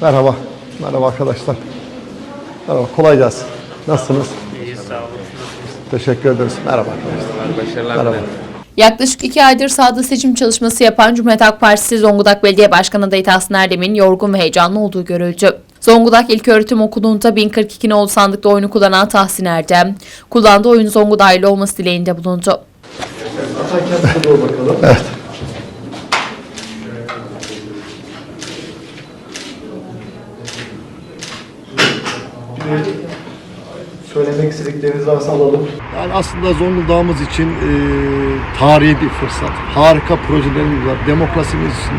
Merhaba. Merhaba arkadaşlar. Merhaba. Kolay gelsin. Nasılsınız? İyiyiz sağ olun. Teşekkür ederiz. Merhaba arkadaşlar. Başarılar Merhaba. Yaklaşık iki aydır sahada seçim çalışması yapan Cumhuriyet Halk Partisi Zonguldak Belediye Başkanı adayı Tahsin Erdem'in yorgun ve heyecanlı olduğu görüldü. Zonguldak İlköğretim Okulu'nda 1042 nolu sandıkta oyunu kullanan Tahsin Erdem, kullandığı oyun Zonguldak'lı olması dileğinde bulundu. Evet. Söylemek istedikleriniz varsa alalım. Yani aslında Zonguldak'ımız için e, tarihi bir fırsat. Harika projelerimiz var. Demokrasimiz için,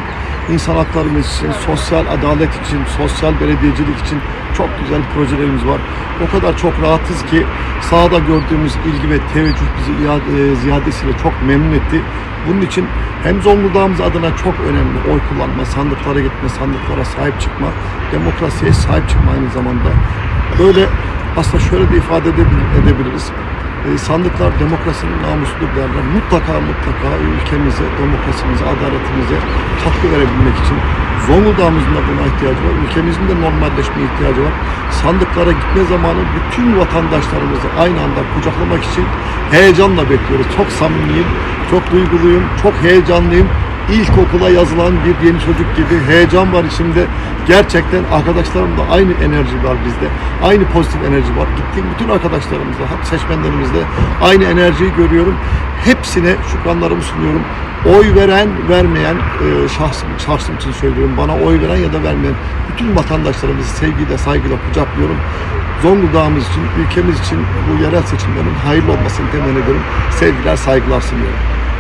insan haklarımız için, sosyal adalet için, sosyal belediyecilik için çok güzel projelerimiz var. O kadar çok rahatız ki sahada gördüğümüz ilgi ve teveccüh bizi e, ziyadesiyle çok memnun etti. Bunun için hem Zonguldak'ımız adına çok önemli oy kullanma, sandıklara gitme, sandıklara sahip çıkma, demokrasiye sahip çıkma aynı zamanda. Böyle aslında şöyle de ifade edebil- edebiliriz. E, sandıklar demokrasinin namusudur derler. Mutlaka mutlaka ülkemize, demokrasimize, adaletimize katkı verebilmek için Zonguldak'ımızın da buna ihtiyacı var. Ülkemizin de normalleşmeye ihtiyacı var. Sandıklara gitme zamanı bütün vatandaşlarımızı aynı anda kucaklamak için heyecanla bekliyoruz. Çok samimiyim, çok duyguluyum, çok heyecanlıyım. İlkokula yazılan bir yeni çocuk gibi heyecan var içimde. Gerçekten arkadaşlarımda aynı enerji var bizde. Aynı pozitif enerji var. Gittiğim bütün arkadaşlarımızla, hep seçmenlerimizle aynı enerjiyi görüyorum. Hepsine şükranlarımı sunuyorum. Oy veren, vermeyen, e, şahsım, şahsım için söylüyorum. Bana oy veren ya da vermeyen bütün vatandaşlarımızı sevgiyle, saygıyla kucaklıyorum. Zonguldak'ımız için, ülkemiz için bu yerel seçimlerin hayırlı olmasını temenni ediyorum. Sevgiler, saygılar sunuyorum.